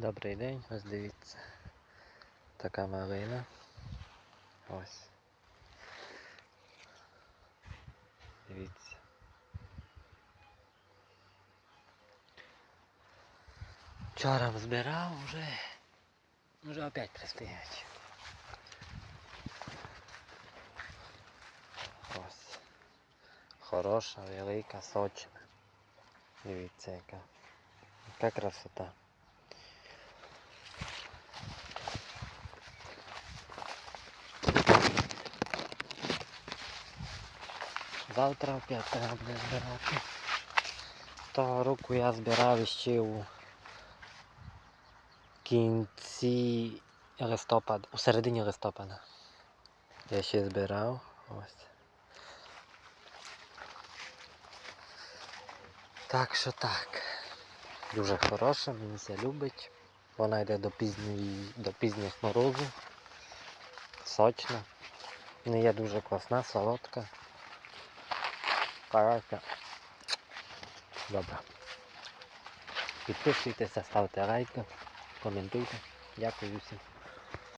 Добрий день, ось дивіться. Така малина. Ось. Дивіться. Вчора збирав вже. Вже опять пристають. Ось. Хороша, велика, сочна. Дивіться яка. Яка красота. Завтра опять треба буде збирати. Того року я збирав ще у кінці листопада, у середині листопада. Я ще збирав. Ось. Так що так. Дуже хороша, мені це любить. Вона йде до пізньої, до пізніх морозу. Сочна. Не є дуже класна, солодка. Коротше. Добре. Підписуйтеся, ставте лайки, коментуйте. Дякую всім.